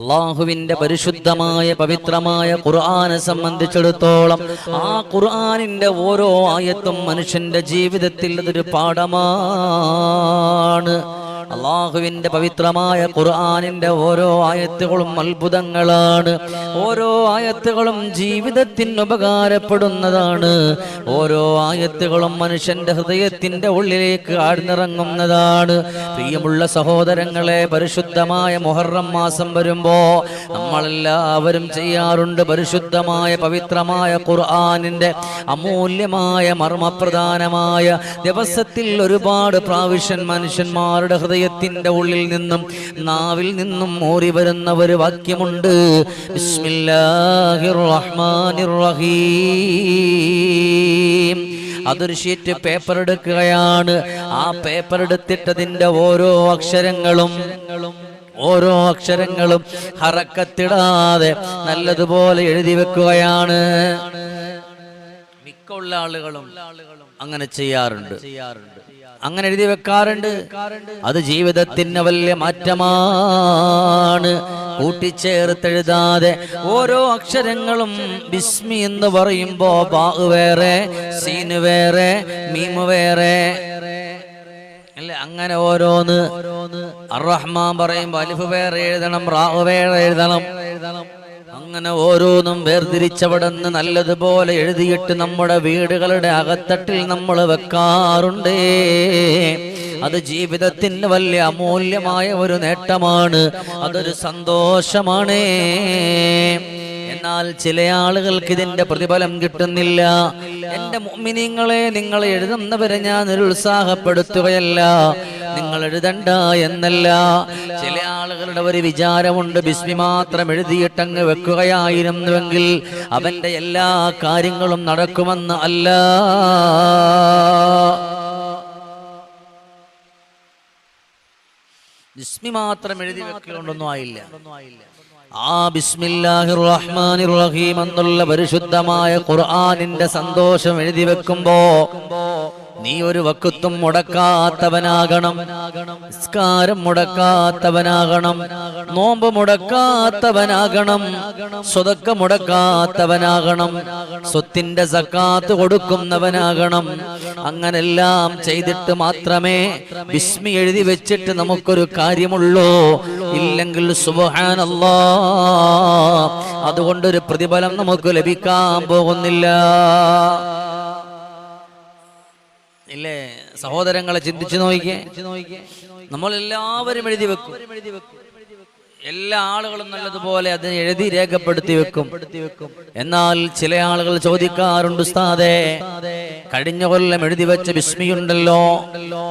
അള്ളാഹുവിന്റെ പരിശുദ്ധമായ പവിത്രമായ ഖുർആനെ സംബന്ധിച്ചിടത്തോളം ആ ഖുർആനിന്റെ ഓരോ ആയത്തും മനുഷ്യന്റെ ജീവിതത്തിൽ അതൊരു പാഠമാണ്. അള്ളാഹുവിന്റെ പവിത്രമായ ഖുർആാനിന്റെ ഓരോ ആയത്തുകളും അത്ഭുതങ്ങളാണ്. ഓരോ ആയത്തുകളും ജീവിതത്തിന് ഉപകാരപ്പെടുന്നതാണ്. ഓരോ ആയത്തുകളും മനുഷ്യന്റെ ഹൃദയത്തിന്റെ ഉള്ളിലേക്ക് ആഴ്ന്നിറങ്ങുന്നതാണ്. പ്രിയമുള്ള സഹോദരങ്ങളെ പരിശുദ്ധമായ മുഹറം മാസം വരുമ്പോ നമ്മളെല്ലാവരും ചെയ്യാറുണ്ട് പരിശുദ്ധമായ പവിത്രമായ ഖുർആാനിന്റെ അമൂല്യമായ മർമ്മപ്രധാനമായ ദിവസത്തിൽ ഒരുപാട് പ്രാവശ്യം മനുഷ്യന്മാരുടെ ഹൃദയത്തിന്റെ ഉള്ളിൽ നിന്നും നാവിൽ നിന്നും ഓറി വരുന്ന ഒരു വാക്യമുണ്ട്. റഹീം അതൊരു ഷീറ്റ് പേപ്പർ എടുക്കുകയാണ്. ആ പേപ്പർ എടുത്തിട്ടതിന്റെ ഓരോ അക്ഷരങ്ങളും ഓരോ അക്ഷരങ്ങളും ഹറക്കത്തിടാതെ നല്ലതുപോലെ എഴുതി വെക്കുകയാണ്. മിക്കുള്ള ആളുകളും അങ്ങനെ ചെയ്യാറുണ്ട്. അങ്ങനെ എഴുതി വെക്കാറുണ്ട്. അത് ജീവിതത്തിന് വലിയ മാറ്റമാണ്. കൂട്ടിച്ചേർത്തെഴുതാതെ ഓരോ അക്ഷരങ്ങളും ബിസ്മി എന്ന് പറയുമ്പോ ബാഗ് വേറെ സീന് വേറെ മീമ് വേറെ. അല്ലെ? അങ്ങനെ ഓരോന്ന്. അറഹ്മാൻ പറയുമ്പോ അലിഫ് വേറെ എഴുതണം റാവ് വേറെ എഴുതണം എഴുതണം. അങ്ങനെ ഓരോന്നും വേർതിരിച്ചവിടുന്ന് നല്ലതുപോലെ എഴുതിയിട്ട് നമ്മുടെ വീടുകളുടെ അകത്തട്ടിൽ നമ്മൾ വെക്കാറുണ്ട്. അത് ജീവിതത്തിന് വലിയ അമൂല്യമായ ഒരു നേട്ടമാണ്. അതൊരു സന്തോഷമാണ്. എന്നാൽ ചില ആളുകൾക്ക് ഇതിന്റെ പ്രതിഫലം കിട്ടുന്നില്ല. എന്റെ മുഅ്മിനീങ്ങളെ നിങ്ങൾ എഴുതുന്നവരെ ഞാൻ നിരുത്സാഹപ്പെടുത്തുകയല്ല നിങ്ങൾ എഴുതണ്ട എന്നല്ല. ചില ആളുകളുടെ ഒരു വിചാരമുണ്ട്. ബിസ്മി മാത്രം എഴുതിയിട്ടങ്ങ് വെക്കുകയായിരുന്നുവെങ്കിൽ അവന്റെ എല്ലാ കാര്യങ്ങളും നടക്കുമെന്ന് അല്ല. ബിസ്മി മാത്രം എഴുതി വെക്കുകൊണ്ടൊന്നും ആയില്ല. ആ ബിസ്മില്ലാഹിർ റഹ്മാനിർ റഹീം എന്നുള്ള പരിശുദ്ധമായ ഖുർആനിന്റെ സന്തോഷം എഴുതി വെക്കുമ്പോ നീ ഒരു വക്കുത്തും മുടക്കാത്തവനാകണം. നിസ്കാരം മുടക്കാത്തവനാകണം. നോമ്പ് മുടക്കാത്തവനാകണം. സ്വതക്ക മുടക്കാത്തവനാകണം. സ്വത്തിന്റെ സക്കാത്ത് കൊടുക്കുന്നവനാകണം. അങ്ങനെല്ലാം ചെയ്തിട്ട് മാത്രമേ വിസ്മി എഴുതി വെച്ചിട്ട് നമുക്കൊരു കാര്യമുള്ളൂ. ഇല്ലെങ്കിൽ സുബഹാനല്ലോ അതുകൊണ്ടൊരു പ്രതിഫലം നമുക്ക് ലഭിക്കാൻ പോകുന്നില്ല. ഇല്ലേ? സഹോദരങ്ങളെ ചിന്തിച്ചു നോക്കിയേ. നമ്മൾ എല്ലാവരും എഴുതി വെക്കും. എല്ലാ ആളുകളും നല്ലതുപോലെ അതിനെ എഴുതി രേഖപ്പെടുത്തി വെക്കും. എന്നാൽ ചില ആളുകൾ ചോദിക്കാറുണ്ട് ഉസ്താദേ കഴിഞ്ഞ കൊല്ലം എഴുതി വെച്ച വിസ്മിയുണ്ടല്ലോ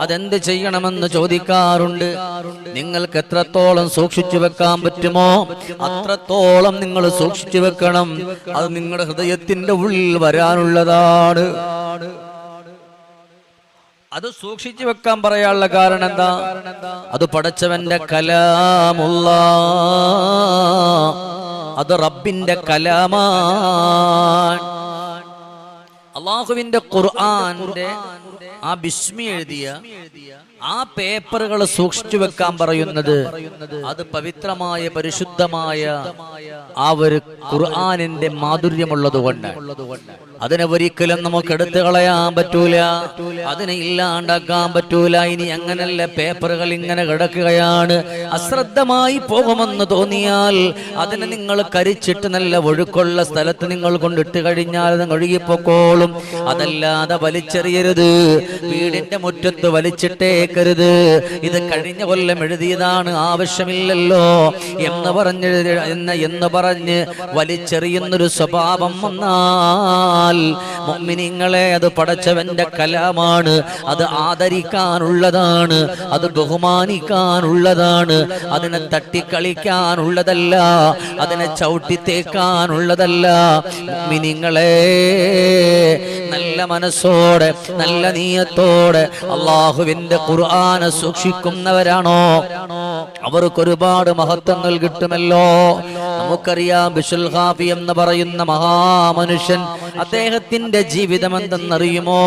അതെന്ത് ചെയ്യണമെന്ന് ചോദിക്കാറുണ്ട്. നിങ്ങൾക്ക് എത്രത്തോളം സൂക്ഷിച്ചു വെക്കാൻ പറ്റുമോ? അത്രത്തോളം നിങ്ങൾ സൂക്ഷിച്ചു വെക്കണം. അത് നിങ്ങളുടെ ഹൃദയത്തിന്റെ ഉള്ളിൽ വരാനുള്ളതാണ്. അത് സൂക്ഷിച്ചു വെക്കാൻ പറയാനുള്ള കാരണം എന്താ അത് പടച്ചവന്റെ കലാമുള്ള. അത് റബ്ബിന്റെ കലാമാണ്. അള്ളാഹുവിന്റെ ഖുർആന്റെ ആ ബിസ്മി എഴുതിയ ആ പേപ്പറുകൾ സൂക്ഷിച്ചു വെക്കാൻ പറയുന്നത് അത് പവിത്രമായ പരിശുദ്ധമായ ആ ഒരു ഖുർആാനിന്റെ മാധുര്യമുള്ളത് കൊണ്ട്. അതിനെ ഒരിക്കലും നമുക്ക് എടുത്തു കളയാൻ പറ്റൂല. അതിനെ ഇല്ലാണ്ടാക്കാൻ പറ്റൂല. ഇനി അങ്ങനല്ല പേപ്പറുകൾ ഇങ്ങനെ കിടക്കുകയാണ്. അശ്രദ്ധമായി പോകുമെന്ന് തോന്നിയാൽ അതിനെ നിങ്ങൾ കരിച്ചിട്ട് നല്ല ഒഴുക്കുള്ള സ്ഥലത്ത് നിങ്ങൾ കൊണ്ടിട്ട് കഴിഞ്ഞാൽ അത് ഒഴുകിപ്പോക്കോളും അതല്ലാതെ വലിച്ചെറിയരുത്. വീടിന്റെ മുറ്റത്ത് വലിച്ചിട്ടേക്കരുത് ഇത് കഴിഞ്ഞ കൊല്ലം എഴുതിയതാണ്. ആവശ്യമില്ലല്ലോ. എന്ന് പറഞ്ഞ് എന്ന് എന്ന് പറഞ്ഞ് വലിച്ചെറിയുന്നൊരു സ്വഭാവം വന്നാൽ മുഅ്മിനീങ്ങളെ അത് പടച്ചവന്റെ കലാമാണ്. അത് ആദരിക്കാനുള്ളതാണ്. അത് ബഹുമാനിക്കാനുള്ളതാണ്. അതിനെ തട്ടിക്കളിക്കാനുള്ളതല്ല. അതിനെ ചവിട്ടിത്തേക്കാനുള്ളതല്ല. മുഅ്മിനീങ്ങളെ നല്ല മനസ്സോടെ നല്ല നീയത്തോടെ അള്ളാഹുവിന്റെ ഖുർആനെ സൂക്ഷിക്കുന്നവരാണോ? അവർക്ക് ഒരുപാട് മഹത്വങ്ങൾ കിട്ടുമല്ലോ. നമുക്കറിയാം ബിഷുൽ ഹാഫി എന്ന് പറയുന്ന മഹാമനുഷ്യൻ അദ്ദേഹം അദ്ദേഹത്തിന്റെ ജീവിതം എന്തെന്നറിയുമോ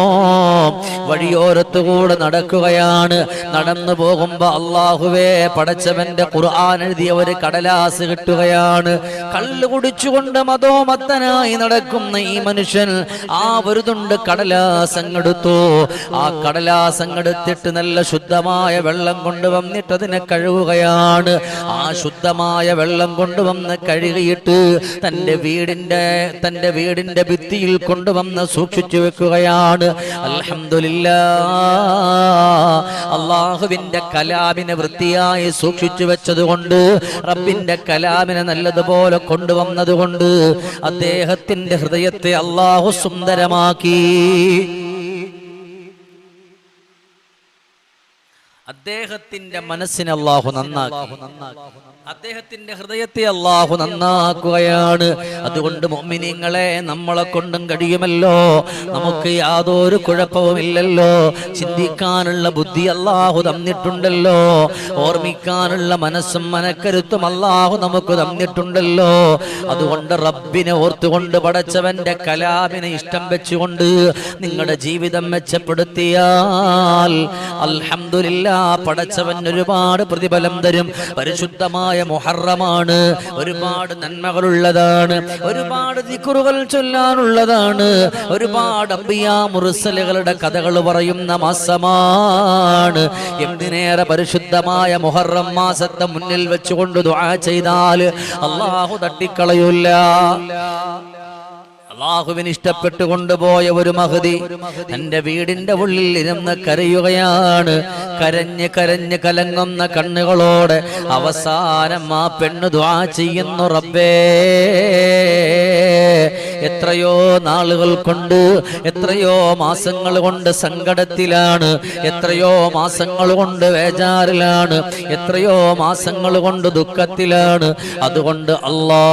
വഴിയോരത്തുകൂടെ നടക്കുകയാണ്. നടന്നു പോകുമ്പോ അള്ളാഹുവേ പടച്ചവന്റെ ഖുർആൻ എഴുതിയ ഒരു കടലാസ് കിട്ടുകയാണ്. കള്ളു കുടിച്ചുകൊണ്ട് മതോമത്തനായി നടക്കുന്ന ഈ മനുഷ്യൻ ആ ഒരു തുണ്ട് കടലാസങ്ങെടുത്തു ആ കടലാസ് അങ്ങെടുത്തിട്ട് നല്ല ശുദ്ധമായ വെള്ളം കൊണ്ടുവന്നിട്ട് അതിനെ കഴുകുകയാണ്. ആ ശുദ്ധമായ വെള്ളം കൊണ്ടുവന്ന് കഴുകിയിട്ട് തന്റെ വീടിന്റെ തന്റെ വീടിന്റെ ഭിത്തിയിൽ കൊണ്ടുവന്ന് സൂക്ഷിച്ചു വെക്കുകയാണ്. അലഹമില്ല അള്ളാഹുവിന്റെ കലാമിനെ വൃത്തിയായി സൂക്ഷിച്ചു വെച്ചതുകൊണ്ട് റബ്ബിന്റെ കലാമിനെ നല്ലതുപോലെ കൊണ്ടുവന്നതുകൊണ്ട് അദ്ദേഹത്തിന്റെ ഹൃദയത്തെ അള്ളാഹു സുന്ദരമാക്കി. അദ്ദേഹത്തിന്റെ മനസ്സിനെ അള്ളാഹു നന്നാക്കി. അദ്ദേഹത്തിന്റെ ഹൃദയത്തെ അള്ളാഹു നന്നാക്കുകയാണ്. അതുകൊണ്ട് മൊമ്മിനിങ്ങളെ നമ്മളെ കൊണ്ടും കഴിയുമല്ലോ. നമുക്ക് യാതൊരു കുഴപ്പവുമില്ലല്ലോ. ചിന്തിക്കാനുള്ള ബുദ്ധി അള്ളാഹു തന്നിട്ടുണ്ടല്ലോ. ഓർമ്മിക്കാനുള്ള മനസ്സും മനക്കരുത്തും അള്ളാഹു നമുക്ക് തന്നിട്ടുണ്ടല്ലോ. അതുകൊണ്ട് റബ്ബിനെ ഓർത്തുകൊണ്ട് പടച്ചവന്റെ കലാമിനെ ഇഷ്ടം വെച്ചുകൊണ്ട് നിങ്ങളുടെ ജീവിതം മെച്ചപ്പെടുത്തിയാൽ അൽഹംദുലില്ലാ പടച്ചവൻ ഒരുപാട് പ്രതിഫലം തരും. പരിശുദ്ധമായ മുഹറമാണ്. ഒരുപാട് നന്മകളുള്ളതാണ്. ഒരുപാട് ദിക്കുറുകൾ ചൊല്ലാനുള്ളതാണ്. ഒരുപാട് അമ്പിയാ മുറിസലുകളുടെ കഥകൾ പറയുന്ന മാസമാണ്. എന്തിനേറെ പരിശുദ്ധമായ മുഹറം മാസത്തെ മുന്നിൽ വെച്ചുകൊണ്ട് ദുആ ചെയ്താൽ അള്ളാഹു തട്ടിക്കളയൂല്ല അള്ളാഹുവിന് ഇഷ്ടപ്പെട്ടു കൊണ്ടുപോയ ഒരു മഹതി. എന്റെ വീടിന്റെ ഉള്ളിൽ ഇരുന്ന് കരയുകയാണ്. കരഞ്ഞ് കരഞ്ഞ് കലങ്ങുന്ന കണ്ണുകളോടെ അവസാനം ആ പെണ്ണ് ദ്വാ ചെയ്യുന്നു റബ്ബേ എത്രയോ നാളുകൾ കൊണ്ട് എത്രയോ മാസങ്ങൾ കൊണ്ട് സങ്കടത്തിലാണ്. എത്രയോ മാസങ്ങൾ കൊണ്ട് വേജാറിലാണ്. എത്രയോ മാസങ്ങൾ കൊണ്ട് ദുഃഖത്തിലാണ്. അതുകൊണ്ട് അല്ലാ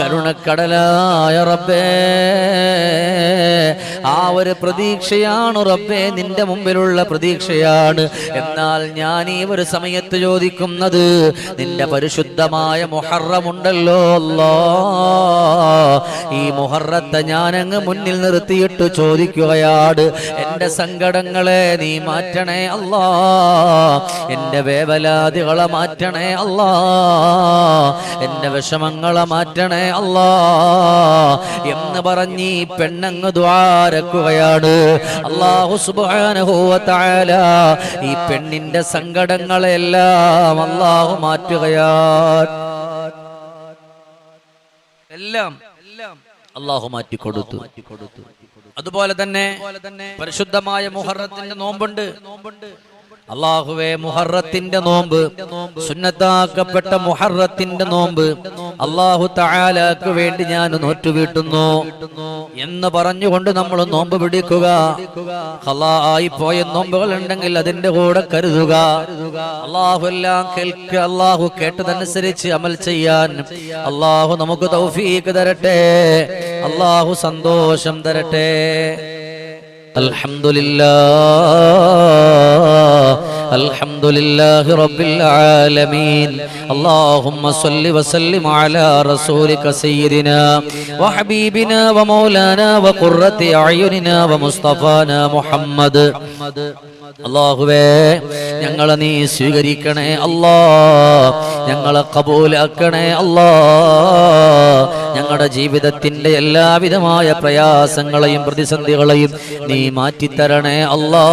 കരുണക്കടലായ റബ്ബേ ആ ഒരു പ്രതീക്ഷയാണ് റബ്ബേ നിന്റെ മുമ്പിലുള്ള പ്രതീക്ഷയാണ്. എന്നാൽ ഞാൻ ഈ ഒരു സമയത്ത് ചോദിക്കുന്നത് നിന്റെ പരിശുദ്ധമായ മുഹറമുണ്ടല്ലോ അല്ലോ. ഈ മുഹറത്തെ ഞാനങ്ങ് മുന്നിൽ നിർത്തിയിട്ട് ചോദിക്കുകയാണ് എന്റെ സങ്കടങ്ങളെ നീ മാറ്റണേ അല്ലാ. എന്റെ വേവലാതികളെ മാറ്റണേ അല്ലാ. എന്റെ വിഷമങ്ങളെ മാറ്റണേ അല്ലാ. എന്ന് പറഞ്ഞ് ഈ പെണ്ണങ്ങ് ദ്വാരക്കുകയാണ്. അള്ളാഹു ഈ പെണ്ണിന്റെ സങ്കടങ്ങളെല്ലാം അള്ളാഹു മാറ്റുകയാണ്. എല്ലാം അള്ളാഹു മാറ്റി കൊടുത്തു അതുപോലെ തന്നെ പരിശുദ്ധമായ മുഹറത്തിന്റെ നോമ്പുണ്ട് നോമ്പുണ്ട്. അള്ളാഹുവെ മുഹറത്തിന്റെ നോമ്പ് സുന്നത്താക്കപ്പെട്ട മുഹറത്തിന്റെ നോമ്പ് അള്ളാഹു താലാക്ക് വേണ്ടി ഞാൻ നോറ്റുവീട്ടുന്നു എന്ന് പറഞ്ഞുകൊണ്ട് നമ്മൾ നോമ്പ് പിടിക്കുക. ഹലായി പോയ നോമ്പുകൾ ഉണ്ടെങ്കിൽ അതിന്റെ കൂടെ കരുതുക. അള്ളാഹു എല്ലാം കേൾക്കുക അള്ളാഹു കേട്ടതനുസരിച്ച് അമൽ ചെയ്യാൻ. അള്ളാഹു നമുക്ക് തൗഫീക്ക് തരട്ടെ അള്ളാഹു സന്തോഷം തരട്ടെ. الحمد لله الحمد لله رب العالمين اللهم صل وسلم على رسولك سيدنا وحبيبنا ومولانا وقرة أعيننا ومصطفانا محمد അള്ളാഹുവേ ഞങ്ങളെ നീ സ്വീകരിക്കണേ അല്ലാ ഞങ്ങളെ കബൂലാക്കണേ അല്ലാ ഞങ്ങളുടെ ജീവിതത്തിന്റെ എല്ലാവിധമായ പ്രയാസങ്ങളെയും പ്രതിസന്ധികളെയും നീ മാറ്റിത്തരണേ അല്ലാ.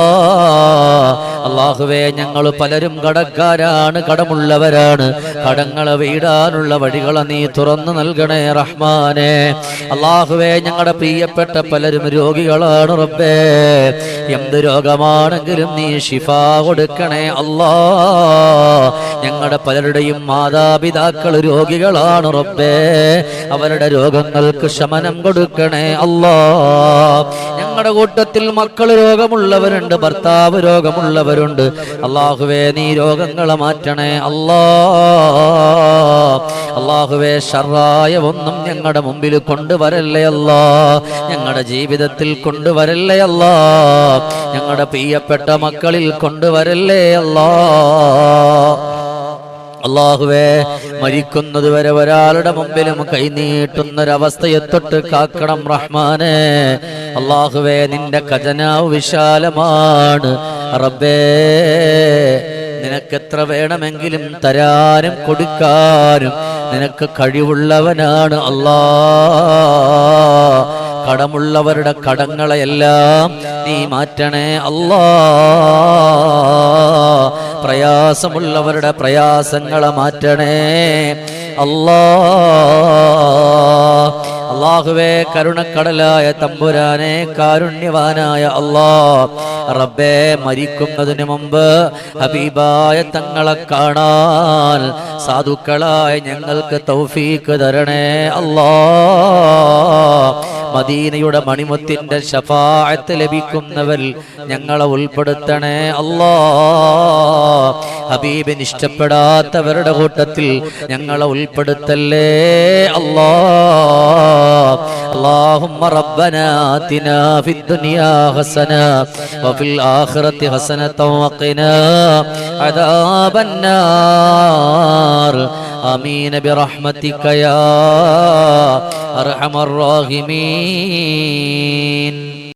അള്ളാഹുവേ ഞങ്ങൾ പലരും കടക്കാരാണ് കടമുള്ളവരാണ്. കടങ്ങളെ വീടാനുള്ള വഴികളെ നീ തുറന്നു നൽകണേ റഹ്മാനെ. അള്ളാഹുവേ ഞങ്ങളുടെ പ്രിയപ്പെട്ട പലരും രോഗികളാണ് റബ്ബേ. എന്ത് രോഗമാണെങ്കിലും നീ ഷിഫ കൊടുക്കണേ അല്ലാ. ഞങ്ങളുടെ പലരുടെയും മാതാപിതാക്കൾ രോഗികളാണ് റബ്ബേ. അവരുടെ രോഗങ്ങൾക്ക് ശമനം കൊടുക്കണേ അല്ലാ. ഞങ്ങളുടെ കൂട്ടത്തിൽ മക്കൾ രോഗമുള്ളവരുണ്ട് ഭർത്താവ് രോഗമുള്ളവരുണ്ട്. അള്ളാഹുവേ നീ രോഗങ്ങളെ മാറ്റണേ അല്ലാ. അള്ളാഹുവേ ഷറായ ഒന്നും ഞങ്ങളുടെ മുമ്പിൽ കൊണ്ടുവരല്ലേ അല്ല. ഞങ്ങളുടെ ജീവിതത്തിൽ കൊണ്ടുവരല്ലേ അല്ല. ഞങ്ങളുടെ പ്രിയപ്പെട്ട മക്കളിൽ കൊണ്ടുവരല്ലേ അല്ലാ. അള്ളാഹുവേ മരിക്കുന്നത് വരെ ഒരാളുടെ മുമ്പിലും കൈനീട്ടുന്നൊരവസ്ഥയെ തൊട്ട് കാക്കണം റഹ്മാനെ. അള്ളാഹുവേ നിന്റെ ഖജനാവ് വിശാലമാണ്. റബ്ബേ നിനക്കെത്ര വേണമെങ്കിലും തരാനും കൊടുക്കാനും നിനക്ക് കഴിവുള്ളവനാണ് അല്ലാ കടമുള്ളവരുടെ കടങ്ങളെല്ലാം നീ മാറ്റണേ അല്ലാ പ്രയാസമുള്ളവരുടെ പ്രയാസങ്ങളെ മാറ്റണേ. അല്ലാ അള്ളാഹുവേ കരുണക്കടലായ തമ്പുരാനെ കാരുണ്യവാനായ അള്ളാ റബ്ബേ മരിക്കുന്നതിന് മുമ്പ് ഹബീബായ തങ്ങളെ കാണാൻ സാധുക്കളായ ഞങ്ങൾക്ക് തൗഫീക്ക് തരണേ അല്ലാ. മദീനയുടെ മണിമുത്തിന്റെ ശഫാഅത്ത് ലഭിക്കുന്നവർ ഞങ്ങളെ ഉൾപ്പെടുത്തണേ അല്ലാ ഹബീബിന് ഇഷ്ടപ്പെടാത്തവരുടെ കൂട്ടത്തിൽ ഞങ്ങളെ ഉൾപ്പെടുത്തല്ലേ അല്ലാ اللهم ربنا آتنا في الدنيا حسنة وفي الآخرة حسنة وقنا عذاب النار آمين برحمتك يا അർഹമർ റഹീമീൻ.